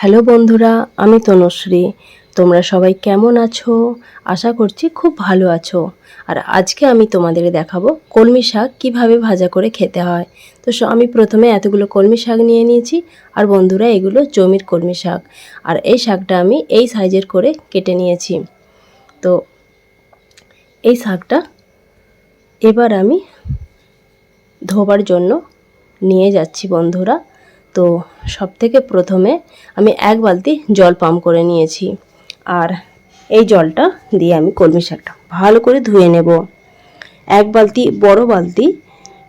Hello বন্ধুরা, আমি তনুশ্রী। তোমরা সবাই কেমন আছো? আশা করছি খুব ভালো আছো। আর আজকে আমি তোমাদের দেখাবো কলমি শাক কীভাবে ভাজা করে খেতে হয়। তো আমি প্রথমে এতগুলো কলমি শাক নিয়ে নিয়েছি, আর বন্ধুরা, এগুলো জমির কলমি শাক। আর এই শাকটা আমি এই সাইজের করে কেটে নিয়েছি। তো এই শাকটা এবার আমি ধোবার জন্য নিয়ে যাচ্ছি বন্ধুরা। তো সব থেকে প্রথমে আমি এক বালতি জল পাম্প করে নিয়েছি। আর এই জলটা দিয়ে আমি কলমি শাকটা ভালো করে ধুয়ে নেব। এক বালতি, বড় বালতি,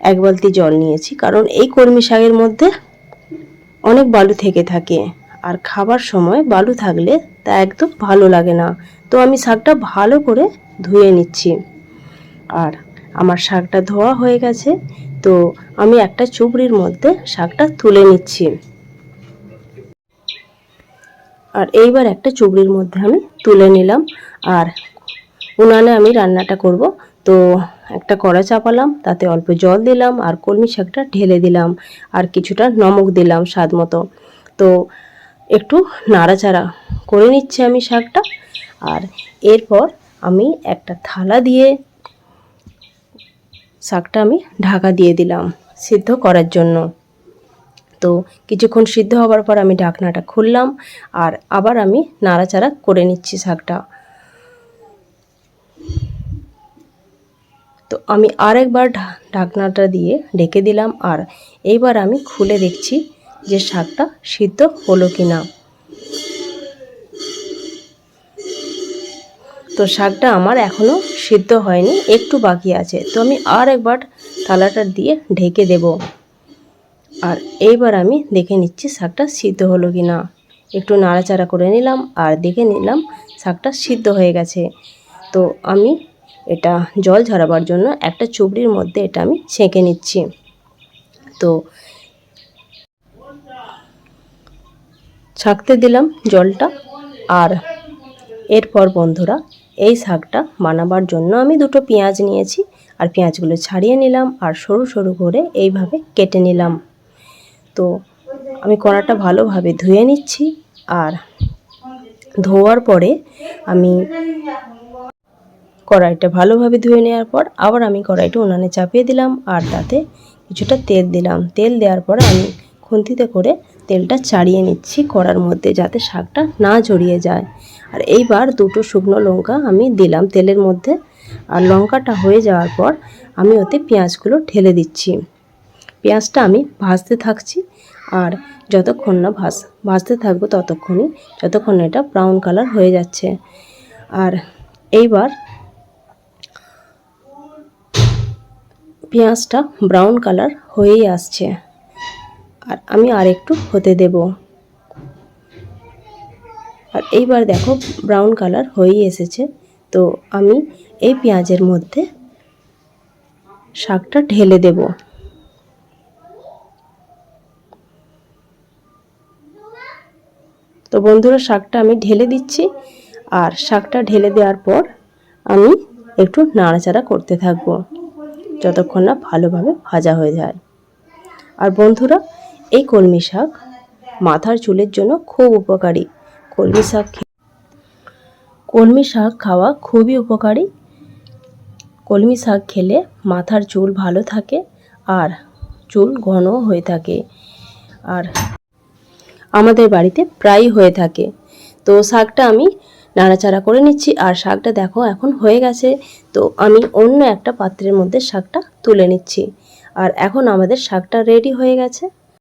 এক বালতি জল নিয়েছি, কারণ এই কলমি শাকের মধ্যে অনেক বালু থেকে থাকে। আর খাবার সময় বালু থাকলে তা একদম ভালো লাগে না। তো আমি শাকটা ভালো করে ধুয়ে নিচ্ছি। আর আমার শাকটা ধোয়া হয়ে গেছে, তো আমি একটা চুবড়ির মধ্যে শাকটা তুলে নিচ্ছি। আর এইবার একটা চুবড়ির মধ্যে আমি তুলে নিলাম, আর উনানে আমি রান্নাটা করব। তো একটা কড়া চাপালাম, তাতে অল্প জল দিলাম, আর কলমি শাকটা ঢেলে দিলাম, আর কিছুটা নমক দিলাম স্বাদ মতো। তো একটু নাড়াচাড়া করে নিচ্ছি আমি শাকটা, আর এরপর আমি একটা থালা দিয়ে শাকটা আমি ঢাকা দিয়ে দিলাম সিদ্ধ করার জন্য। তো কিছুক্ষণ সিদ্ধ হওয়ার পর আমি ঢাকনাটা খুললাম আর আবার আমি নাড়াচাড়া করে নিচ্ছি শাকটা। তো আমি আরেকবার ঢাকনাটা দিয়ে ঢেকে দিলাম আর এইবার আমি খুলে দেখছি যে শাকটা সিদ্ধ হলো কি না তো শাকটা আমার এখনও সিদ্ধ হয়নি, একটু বাকি আছে। তো আমি আর একবার থালাটা দিয়ে ঢেকে দেব। আর এইবার আমি দেখে নিচ্ছি শাকটা সিদ্ধ হলো কি না একটু নাড়াচাড়া করে নিলাম আর দেখে নিলাম শাকটা সিদ্ধ হয়ে গেছে। তো আমি এটা জল ঝরাবার জন্য একটা চুবড়ির মধ্যে এটা আমি ছেঁকে নিচ্ছি। তো ছাঁকতে দিলাম জলটা আর এরপর বন্ধুরা, এই শাকটা বানাবার জন্য আমি দুটো পেঁয়াজ নিয়েছি আর পেঁয়াজগুলো ছাড়িয়ে নিলাম আর সরু সরু করে এইভাবে কেটে নিলাম। তো আমি কড়াটা ভালোভাবে ধুয়ে নিচ্ছি আর ধোয়ার পরে আমি কড়াইটা ভালোভাবে ধুয়ে নেওয়ার পর আবার আমি কড়াইটা উনানে চাপিয়ে দিলাম আর তাতে কিছুটা তেল দিলাম। তেল দেওয়ার পরে আমি খুন্তিতে করে তেলটা চাড়িয়ে নিচ্ছি কড়ার মধ্যে যাতে শাকটা না জড়িয়ে যায়। আর এইবার দুটো শুকনো লঙ্কা আমি দিলাম তেলের মধ্যে। আর লঙ্কাটা হয়ে যাওয়ার পর আমি ওতে পেঁয়াজগুলো ঢেলে দিচ্ছি। পেঁয়াজটা আমি ভাজতে থাকছি আর যতক্ষণ না ভাজ, ভাজতে থাকব ততক্ষণই, যতক্ষণ এটা ব্রাউন কালার হয়ে যাচ্ছে। আর এইবার পেঁয়াজটা ব্রাউন কালার হয়েই আসছে। আর আমি আর একটু হতে দেব। আর এইবার দেখো ব্রাউন কালার হয়েই এসেছে। তো আমি এই পেঁয়াজের মধ্যে শাকটা ঢেলে দেব। তো বন্ধুরা, শাকটা আমি ঢেলে দিচ্ছি। আর শাকটা ঢেলে দেওয়ার পর আমি একটু নাড়াচাড়া করতে থাকব, যতক্ষণ না ভালোভাবে ভাজা হয়ে যায়। আর বন্ধুরা এই কলমি শাক মাথার চুলের জন্য খুব উপকারী। কলমি শাক কলমি শাক খাওয়া খুবই উপকারী। কলমি শাক খেলে মাথার চুল ভালো থাকে আর চুল ঘন হয়ে থাকে আর আমাদের বাড়িতে প্রায়ই হয়ে থাকে। তো শাকটা আমি নাড়াচাড়া করে নিচ্ছি আর শাকটা দেখো এখন হয়ে গেছে। তো আমি অন্য একটা পাত্রের মধ্যে শাকটা তুলে নিচ্ছি। আর এখন আমাদের শাকটা রেডি হয়ে গেছে।